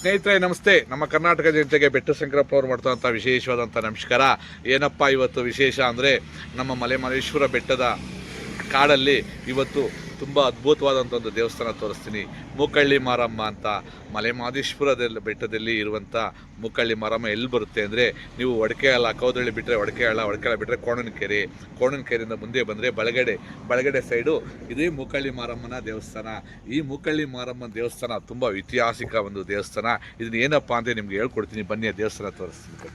ಸ್ನೇಹಿತರೆ, ನಮಸ್ತೆ. ನಮ್ಮ ಕರ್ನಾಟಕ ಜನತೆಗೆ ಬೆಟ್ಟ ಶಂಕರಪ್ಪ ಅವರು ಮಾಡ್ತಂಥ ವಿಶೇಷವಾದಂಥ ನಮಸ್ಕಾರ. ಏನಪ್ಪ ಇವತ್ತು ವಿಶೇಷ ಅಂದರೆ ನಮ್ಮ ಮಲೆಮಲೇಶ್ವರ ಬೆಟ್ಟದ ಕಾಡಲ್ಲಿ ಇವತ್ತು ತುಂಬ ಅದ್ಭುತವಾದಂಥ ಒಂದು ದೇವಸ್ಥಾನ ತೋರಿಸ್ತೀನಿ. ಮೂಕಳ್ಳಿ ಮಾರಮ್ಮ ಅಂತ ಮಲೆಮಾದೇಶ್ವರದಲ್ಲಿ ಬೆಟ್ಟದಲ್ಲಿ ಇರುವಂಥ ಮೂಕಳ್ಳಿ ಮಾರಮ್ಮ ಎಲ್ಲಿ ಬರುತ್ತೆ ಅಂದರೆ ನೀವು ಒಡಕೆ ಹಳ್ಳ ಕೌದಳ್ಳಿ ಬಿಟ್ಟರೆ ಒಡಕೆ ಹಳ್ಳ ಒಡಕೆ ಹಳ್ಳ ಬಿಟ್ಟರೆ ಕೋಣನಕೆರೆ. ಕೋಣನಕೆರೆಯಿಂದ ಮುಂದೆ ಬಂದರೆ ಬಳಗಡೆ ಬಳಗಡೆ ಸೈಡು ಇದೇ ಮೂಕಳ್ಳಿ ಮಾರಮ್ಮನ ದೇವಸ್ಥಾನ. ಈ ಮೂಕಳ್ಳಿ ಮಾರಮ್ಮನ ದೇವಸ್ಥಾನ ತುಂಬ ಐತಿಹಾಸಿಕ ಒಂದು ದೇವಸ್ಥಾನ. ಇದನ್ನ ಏನಪ್ಪ ಅಂತ ನಿಮ್ಗೆ ಹೇಳ್ಕೊಡ್ತೀನಿ. ಬನ್ನಿ ದೇವಸ್ಥಾನ ತೋರಿಸ್ತೀನಿ.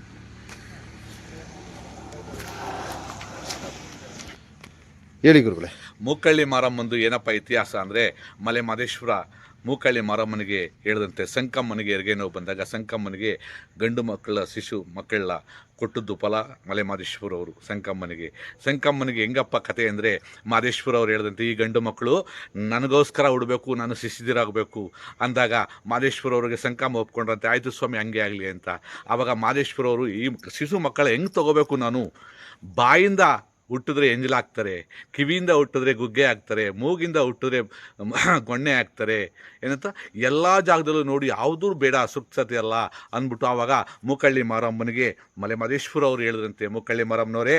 ಹೇಳಿ ಗುರುಗಳೇ. ಮೂಕಳ್ಳಿ ಮಾರಮ್ಮಂದು ಏನಪ್ಪ ಇತಿಹಾಸ ಅಂದರೆ ಮಲೆ ಮಹದೇಶ್ವರ ಮೂಕಳ್ಳಿ ಮಾರಮ್ಮನಿಗೆ ಹೇಳಿದಂತೆ ಸಂಕಮ್ಮನಿಗೆ ಹೆರಿಗೆ ನೋವು ಬಂದಾಗ ಸಂಕಮ್ಮನಿಗೆ ಗಂಡು ಮಕ್ಕಳ ಶಿಶು ಮಕ್ಕಳ ಕೊಟ್ಟದ್ದು ಫಲ ಮಲೆ ಮಹದೇಶ್ವರವರು ಸಂಕಮ್ಮನಿಗೆ. ಸಂಕಮ್ಮನಿಗೆ ಹೆಂಗಪ್ಪ ಕತೆ ಅಂದರೆ ಮಹದೇಶ್ವರ ಅವರು ಹೇಳಿದಂತೆ ಈ ಗಂಡು ಮಕ್ಕಳು ನನಗೋಸ್ಕರ ಉಡಬೇಕು ನಾನು ಶಿಶಿದಿರಾಗಬೇಕು ಅಂದಾಗ ಮಹದೇಶ್ವರ ಅವರಿಗೆ ಸಂಕಮ್ಮ ಒಪ್ಕೊಂಡ್ರಂತೆ, ಆಯಿತು ಸ್ವಾಮಿ, ಹಂಗೆ ಆಗಲಿ ಅಂತ. ಆವಾಗ ಮಹದೇಶ್ವರ ಅವರು ಈ ಶಿಶು ಮಕ್ಕಳ ಹೆಂಗೆ ತಗೋಬೇಕು ನಾನು? ಬಾಯಿಂದ ಹುಟ್ಟಿದ್ರೆ ಎಂಜಲಾಗ್ತಾರೆ ಕಿವಿಯಿಂದ ಹುಟ್ಟಿದ್ರೆ ಗುಗ್ಗೆ ಆಗ್ತಾರೆ ಮೂಗಿಂದ ಹುಟ್ಟಿದ್ರೆ ಗೊಣ್ಣೆ ಆಗ್ತಾರೆ ಏನಂತ ಎಲ್ಲ ಜಾಗದಲ್ಲೂ ನೋಡಿ ಯಾವುದೂ ಬೇಡ ಸುಪ್ಸತೆ ಅಲ್ಲ ಅಂದ್ಬಿಟ್ಟು ಆವಾಗ ಮೂಕಳ್ಳಿ ಮಾರಮ್ಮನಿಗೆ ಮಲೆ ಮಹದೇಶ್ವರ ಅವರು ಹೇಳಿದ್ರಂತೆ, ಮೂಕಳ್ಳಿ ಮಾರಮ್ಮನವರೇ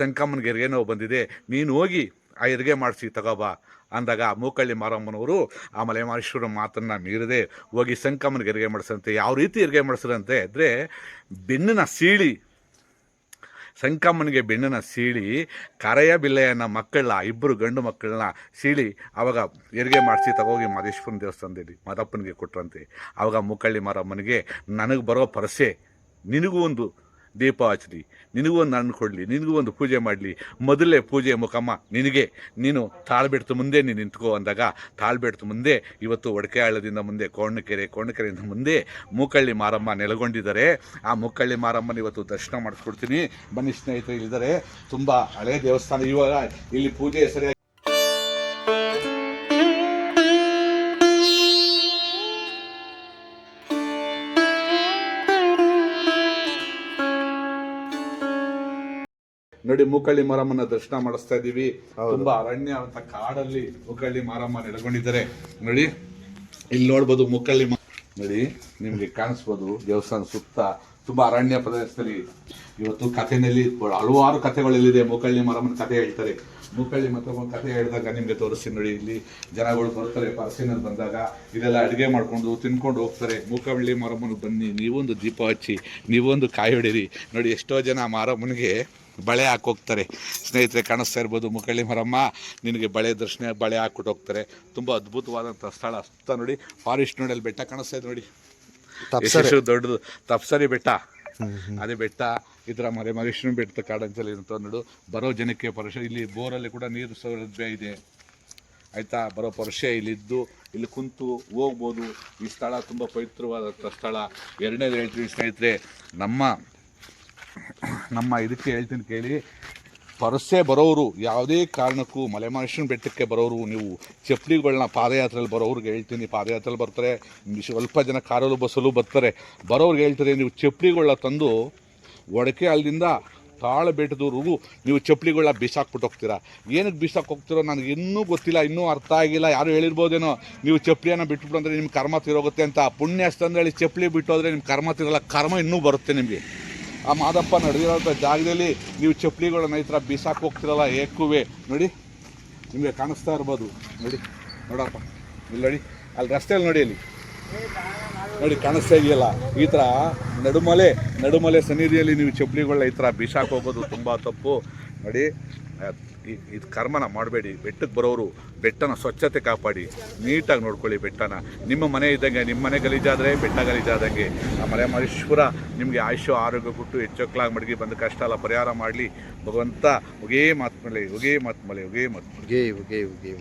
ಸಂಕಮ್ಮನಿಗೆ ಹೆರಿಗೆ ನೋವು ಬಂದಿದೆ, ನೀನು ಹೋಗಿ ಆ ಹೆರಿಗೆ ಮಾಡಿಸಿ ತಗೋಬಾ ಅಂದಾಗ ಮೂಕಳ್ಳಿ ಮಾರಮ್ಮನವರು ಆ ಮಲೆ ಮಹೇಶ್ವರ ಮಾತನ್ನು ಮೀರದೆ, ಹೋಗಿ ಸಂಕಮ್ಮನಿಗೆ ಹೆರಿಗೆ ಮಾಡಿಸಂತೆ, ಯಾವ ರೀತಿ ಹೆರಿಗೆ ಮಾಡಿಸ್ರಂತೆ ಅಂದರೆ ಬೆನ್ನಿನ ಸೀಳಿ ಸಂಕಮ್ಮನಿಗೆ ಬೆಣ್ಣನ ಸೀಳಿ, ಕರೆಯ ಬಿಲ್ಲೆಯನ್ನ ಮಕ್ಕಳನ್ನ ಇಬ್ಬರು ಗಂಡು ಮಕ್ಕಳನ್ನ ಸೀಳಿ ಅವಾಗ ಹೆರಿಗೆ ಮಾಡಿಸಿ ತಗೋಗಿ ಮಾದೇಶ್ವರನ ದೇವಸ್ಥಾನದಲ್ಲಿ, ಮಾದಪ್ಪನಿಗೆ ಕೊಟ್ರಂತೆ. ಆವಾಗ ಮುಕ್ಕಳ್ಳಿ ಮಾರಮ್ಮನಿಗೆ, ನನಗೆ ಬರೋ ಪರಸೆ, ನಿನಗೂ ಒಂದು ದೀಪ ಹಚ್ಚಲಿ ನಿನಗೂ ಒಂದು ಹಣ್ಣು ಕೊಡಲಿ, ನಿನಗೂ ಒಂದು ಪೂಜೆ ಮಾಡಲಿ. ಮೊದಲೇ ಪೂಜೆ ಮುಖಮ್ಮ, ನಿನಗೆ. ನೀನು ತಾಳ್ಬೆಡ್ತು ಮುಂದೆ ನೀನು ನಿಂತ್ಕೋ ಅಂದಾಗ ತಾಳ್ಬೆಡ್ತು ಮುಂದೆ, ಇವತ್ತು ಒಡಕೆ ಹಳ್ಳದಿಂದ ಮುಂದೆ, ಕೋಣಕೆರೆ, ಕೋಣಕೆರೆಯಿಂದ ಮುಂದೆ ಮೂಕಳ್ಳಿ ಮಾರಮ್ಮ ನೆಲೆಗೊಂಡಿದ್ದಾರೆ. ಆ ಮೂಕಳ್ಳಿ ಮಾರಮ್ಮನ ಇವತ್ತು ದರ್ಶನ ಮಾಡಿಸ್ಕೊಡ್ತೀನಿ. ಬನ್ನಿ ಸ್ನೇಹಿತರು, ಇಲ್ಲಿದ್ದಾರೆ. ತುಂಬ ಹಳೆ ದೇವಸ್ಥಾನ. ಇವಾಗ ಇಲ್ಲಿ ಪೂಜೆ ಸರಿಯಾಗಿ ನೋಡಿ ಮೂಕಳ್ಳಿ ಮಾರಮ್ಮನ ದರ್ಶನ ಮಾಡಿಸ್ತಾ ಇದ್ದೀವಿ ತುಂಬಾ ಅರಣ್ಯ ಅಂತ ಕಾಡಲ್ಲಿ ಮೂಕಳ್ಳಿ ಮಾರಮ್ಮ ನೆಲೆಗೊಂಡಿದ್ದಾರೆ ನೋಡಿ ಇಲ್ಲಿ ನೋಡ್ಬೋದು ಮೂಕಳ್ಳಿ ನೋಡಿ ನಿಮ್ಗೆ ಕಾಣಿಸ್ಬೋದು ದೇವಸ್ಥಾನ ಸುತ್ತ ತುಂಬಾ ಅರಣ್ಯ ಪ್ರದೇಶದಲ್ಲಿ ಇವತ್ತು ಕಥೆನಲ್ಲಿ ಹಲವಾರು ಕಥೆಗಳಲ್ಲಿದೆ ಮೂಕಳ್ಳಿ ಮಾರಮ್ಮನ ಕಥೆ ಹೇಳ್ತಾರೆ. ಮೂಕಳ್ಳಿ ಮತ್ತೊಬ್ಬ ಕಥೆ ಹೇಳಿದಾಗ ನಿಮ್ಗೆ ತೋರಿಸ್ತೀನಿ ನೋಡಿ ಇಲ್ಲಿ ಜನಗಳು ಬರ್ತಾರೆ ಪರ್ಸಿನಲ್ಲಿ ಬಂದಾಗ ಇದೆಲ್ಲ ಅಡುಗೆ ಮಾಡ್ಕೊಂಡು ತಿನ್ಕೊಂಡು ಹೋಗ್ತಾರೆ. ಮೂಕಳ್ಳಿ ಮಾರಮ್ಮನಿಗೆ ಬನ್ನಿ ನೀವೊಂದು ದೀಪ ಹಚ್ಚಿ ನೀವೊಂದು ಕಾಯಿ ಹೊಡೀರಿ ನೋಡಿ ಎಷ್ಟೋ ಜನ ಮಾರಮ್ಮನಿಗೆ ಬಳೆ ಹಾಕೋಗ್ತಾರೆ ಸ್ನೇಹಿತರೆ ಕಾಣಿಸ್ತಾ ಇರ್ಬೋದು ಮುಕಳ್ಳಿ ಮರಮ್ಮ. ನಿನಗೆ ಬಳೆ ದರ್ಶನ ಬಳೆ ಹಾಕ್ಬಿಟ್ಟು ಹೋಗ್ತಾರೆ. ತುಂಬ ಅದ್ಭುತವಾದಂಥ ಸ್ಥಳ ಸುತ್ತ ನೋಡಿ. ಫಾರೆಸ್ಟ್ ನೋಡಿ ಅಲ್ಲಿ ಬೆಟ್ಟ ಕಾಣಿಸ್ತಾ ಇದೆ ನೋಡಿ. ತಪ್ಸರಿ. ಎಷ್ಟು ದೊಡ್ಡದು. ತಪ್ಸರಿ ಬೆಟ್ಟ. ಅದೇ ಬೆಟ್ಟ ಇದರ ಮರೆ ಮಹೇಶ್ವರ ಬೆಟ್ಟದ ಕಾಡಂಚಲ್ಲಿ ಇರುತ್ತೋ ನೋಡು. ಬರೋ ಜನಕ್ಕೆ ಪರಶ ಇಲ್ಲಿ ಬೋರಲ್ಲಿ ಕೂಡ ನೀರು ಸೌಲಭ್ಯ ಇದೆ. ಆಯಿತಾ? ಬರೋ ಪರಶೆ ಇಲ್ಲಿದ್ದು. ಇಲ್ಲಿ ಕುಂತು ಹೋಗ್ಬೋದು. ಈ ಸ್ಥಳ ತುಂಬ ಪವಿತ್ರವಾದಂಥ ಸ್ಥಳ. ಎರಡನೇದು ಹೇಳ್ತೀನಿ ಸ್ನೇಹಿತರೆ ನಮ್ಮ ನಮ್ಮ ಇದಕ್ಕೆ ಹೇಳ್ತೀನಿ ಕೇಳಿ. ಪರಸೆ ಬರೋರು ಯಾವುದೇ ಕಾರಣಕ್ಕೂ ಮಲೆಮಹೇಶ್ವರನ ಬೆಟ್ಟಕ್ಕೆ ಬರೋರು ನೀವು ಚಪ್ಪಲಿಗಳನ್ನ ಪಾದಯಾತ್ರೆಯಲ್ಲಿ ಬರೋರಿಗೆ ಹೇಳ್ತೀನಿ. ಪಾದಯಾತ್ರೆಯಲ್ಲಿ ಬರ್ತಾರೆ ಸ್ವಲ್ಪ ಜನ ಕಾರಲ್ಲೂ ಬಸ್ಸಲ್ಲೂ ಬರ್ತಾರೆ. ಬರೋರಿಗೆ ಹೇಳ್ತಾರೆ, ನೀವು ಚಪ್ಪಲಿಗಳನ್ನ ತಂದು ಒಡಕೆ ಅಲ್ಲಿಂದ ತಾಳ ಬೆಟ್ಟದವ್ರಿಗೂ ನೀವು ಚಪ್ಪಲಿಗಳನ್ನ ಬಿಸಾಕ್ಬಿಟ್ಟು ಹೋಗ್ತೀರಾ? ಏನಕ್ಕೆ ಬಿಸಾಕ್ ಹೋಗ್ತಿರೋ ನನಗೆ ಇನ್ನೂ ಗೊತ್ತಿಲ್ಲ, ಇನ್ನೂ ಅರ್ಥ ಆಗಿಲ್ಲ. ಯಾರು ಹೇಳಿರ್ಬೋದೇನೋ, ನೀವು ಚಪ್ಪಲಿಯನ್ನು ಬಿಟ್ಬಿಟ್ಟು ಅಂದರೆ ನಿಮ್ಮ ಕರ್ಮ ತಿರೋಗುತ್ತೆ ಅಂತ. ಪುಣ್ಯ ಹೇಳಿ ಚಪ್ಪಲಿ ಬಿಟ್ಟು ಹೋದರೆ ನಿಮ್ಮ ಕರ್ಮ ತಿರೋಲ್ಲ, ಕರ್ಮ ಇನ್ನೂ ಬರುತ್ತೆ ನಿಮಗೆ. ಆ ಮಾದಪ್ಪ ನಡೆದಿರೋಂಥ ಜಾಗದಲ್ಲಿ ನೀವು ಚಪ್ಪಲಿಗಳನ್ನ ಈ ಥರ ಬೀಸಾಕ್ ಹೋಗ್ತಿರಲ್ಲ, ಏಕುವೆ. ನೋಡಿ, ನಿಮಗೆ ಕಾಣಿಸ್ತಾ ಇರ್ಬೋದು. ನೋಡಿ, ನೋಡಪ್ಪ. ಇಲ್ಲಿ ನೋಡಿ, ಅಲ್ಲಿ ರಸ್ತೆಯಲ್ಲಿ ನೋಡಿ ಅಲ್ಲಿ ನೋಡಿ, ಕಾಣಿಸ್ತಾ ಇದೆಯಲ್ಲ? ಈ ಥರ ನಡುಮಲೆ ನಡುಮಲೆ ಸನ್ನಿಧಿಯಲ್ಲಿ ನೀವು ಚಪ್ಪಲಿಗಳನ್ನ ಈ ಥರ ಬೀಸಾಕ್ ಹೋಗೋದು ತುಂಬ ತಪ್ಪು. ನೋಡಿ ಇದು ಕರ್ಮನ ಮಾಡಬೇಡಿ. ಬೆಟ್ಟಕ್ಕೆ ಬರೋರು ಬೆಟ್ಟನ ಸ್ವಚ್ಛತೆ ಕಾಪಾಡಿ. ನೀಟಾಗಿ ನೋಡ್ಕೊಳ್ಳಿ ಬೆಟ್ಟನ. ನಿಮ್ಮ ಮನೆ ಇದ್ದಂಗೆ, ನಿಮ್ಮ ಮನೆ ಗಲೀಜಾದರೆ ಬೆಟ್ಟ ಗಲೀಜಾದಂಗೆ. ಆ ಮಲೆ ಮಹೇಶ್ವರ ನಿಮಗೆ ಆಯುಷ್ಯ, ಆರೋಗ್ಯ ಕೊಟ್ಟು ಹೆಚ್ಚೊಕ್ಲಾಗಿ ಮಡಗಿ ಬಂದ ಕಷ್ಟ ಎಲ್ಲ ಪರಿಹಾರ ಮಾಡಲಿ. ಭಗವಂತ, ಹೊಗೇ ಮಾತ್ಮಲೆ ಹೊಗೇ ಮಾತ್ಮಲೆ ಹೊಗೇ ಮಾತ್ಮಲೆ. ಹೊಗೇ ಹೊಗೇ ಉಗೇ